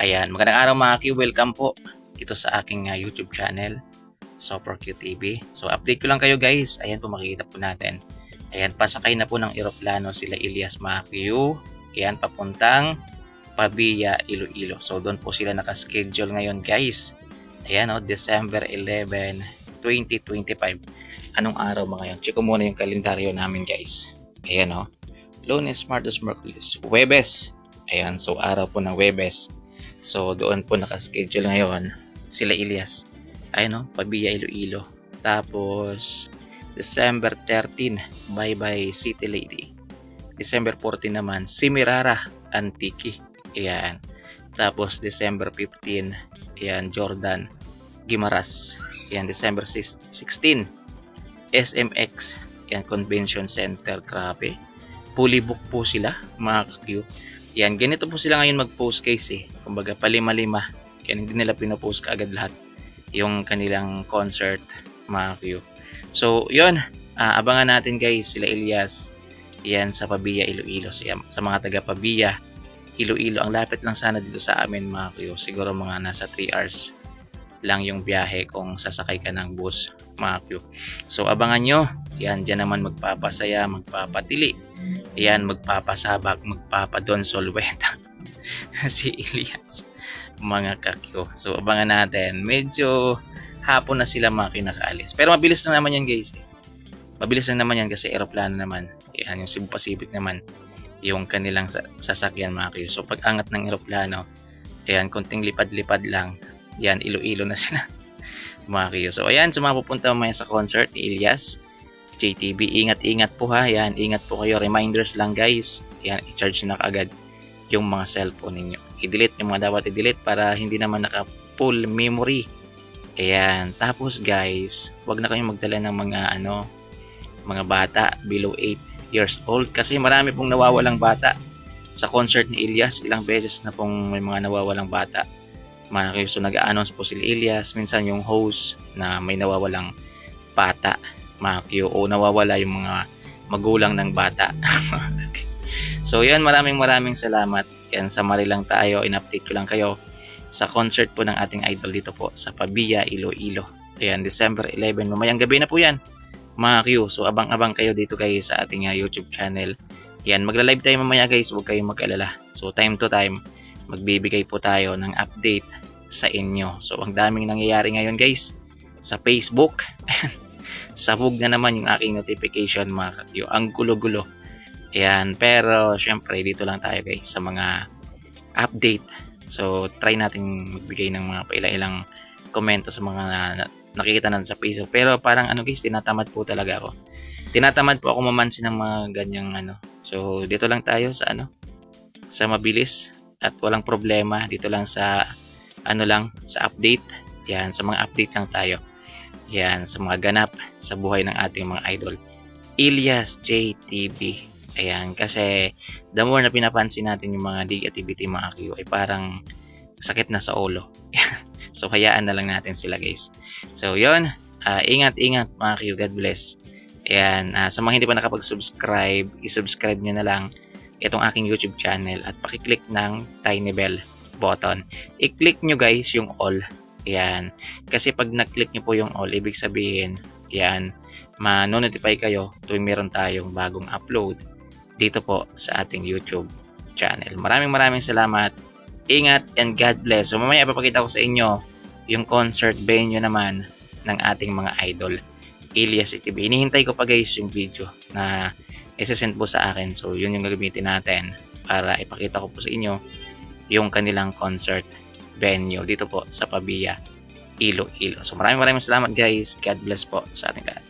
Ayan, magandang araw mga Q. Welcome po dito sa aking uh, YouTube channel, Super Q TV. So, update ko lang kayo guys. Ayan po, makikita po natin. Ayan, pasakay na po ng eroplano sila Elias Q. Ayan, papuntang Pabia, Iloilo. So, doon po sila nakaschedule ngayon guys. Ayan o, December 11, 2025. Anong araw mga yan? Check muna yung kalendaryo namin guys. Ayan o. Lunes, Martes, Merkulis, Webes. Ayan, so araw po ng Webes. So doon po nakaschedule ngayon sila Elias. Ayan o, Pabia, Iloilo. Tapos December 13, Bye Bye City Lady. December 14 naman, Simirara, Antique. Ayan. Tapos December 15, ayan, Jordan, Gimaras. Ayan, December 6 16, SMX, ayan, Convention Center. Grabe. Fully book po sila, mga kakyo. Yan, ganito po sila ngayon mag-post case eh. Kumbaga, palima-lima. Yan, hindi nila pinopost kaagad lahat yung kanilang concert, mga Q. So, yun. ah, abangan natin guys, sila Elias. Yan, sa Pabia, Iloilo. Yan, sa mga taga Pabia, Iloilo. Ang lapit lang sana dito sa amin, mga Q. Siguro mga nasa 3 hours lang yung biyahe kung sasakay ka ng bus, mga Q. So, abangan nyo. Yan, dyan naman magpapasaya, magpapatili. Yan, magpapasabak, magpapadon solweta. si Elias. Mga kakyo. So, abangan natin. Medyo hapon na sila mga kinakaalis. Pero mabilis na naman yan guys. Eh. Mabilis na naman yan kasi aeroplano naman. Yan, yung Cebu Pacific naman. Yung kanilang sa- sasakyan mga kakyo. So, pag angat ng aeroplano, ayan, konting lipad-lipad lang. Yan, ilo-ilo na sila. mga kakyo. So, ayan, sa mga pupunta mamaya sa concert ni Elias. JTB. Ingat-ingat po ha. Yan, ingat po kayo. Reminders lang guys. Yan, i-charge na kaagad yung mga cellphone ninyo. I-delete yung mga dapat i-delete para hindi naman naka full memory. Ayan. Tapos guys, wag na kayong magdala ng mga ano, mga bata below 8 years old kasi marami pong nawawalang bata. Sa concert ni Elias, ilang beses na pong may mga nawawalang bata. Mga so nag-announce po sila Elias, minsan yung host na may nawawalang bata Q, o nawawala yung mga magulang ng bata. so yan, maraming maraming salamat. Yan, sa lang tayo, in-update ko lang kayo sa concert po ng ating idol dito po sa Pabia, Iloilo. Ayan, December 11, mamayang gabi na po yan. Mga Q, so abang-abang kayo dito kayo sa ating uh, YouTube channel. Yan, magla-live tayo mamaya guys, huwag kayong mag-alala. So time to time, magbibigay po tayo ng update sa inyo. So ang daming nangyayari ngayon guys sa Facebook. sabog na naman yung aking notification mga kakyo. Ang gulo-gulo. Ayan, pero syempre dito lang tayo guys sa mga update. So try natin magbigay ng mga pailang-ilang komento sa mga na- nakikita natin sa Facebook. Pero parang ano guys, tinatamad po talaga ako. Tinatamad po ako mamansin ng mga ganyang ano. So dito lang tayo sa ano, sa mabilis at walang problema. Dito lang sa ano lang, sa update. Yan, sa mga update lang tayo. Yan, sa mga ganap sa buhay ng ating mga idol. Elias JTV. Ayan, kasi the more na pinapansin natin yung mga negativity mga Q ay parang sakit na sa ulo. so, hayaan na lang natin sila guys. So, yon Ah, ingat-ingat mga Q. God bless. Ayan, ah, sa mga hindi pa nakapag-subscribe, isubscribe nyo na lang itong aking YouTube channel at pakiclick ng tiny bell button. I-click nyo guys yung all yan. Kasi pag nag-click nyo po yung all, ibig sabihin, yan, ma-notify kayo tuwing meron tayong bagong upload dito po sa ating YouTube channel. Maraming maraming salamat. Ingat and God bless. So mamaya ipapakita ko sa inyo yung concert venue naman ng ating mga idol. Elias TV. Inihintay ko pa guys yung video na isesend po sa akin. So yun yung gagamitin natin para ipakita ko po sa inyo yung kanilang concert venue dito po sa Pabia, Iloilo. So maraming maraming salamat guys. God bless po sa ating lahat.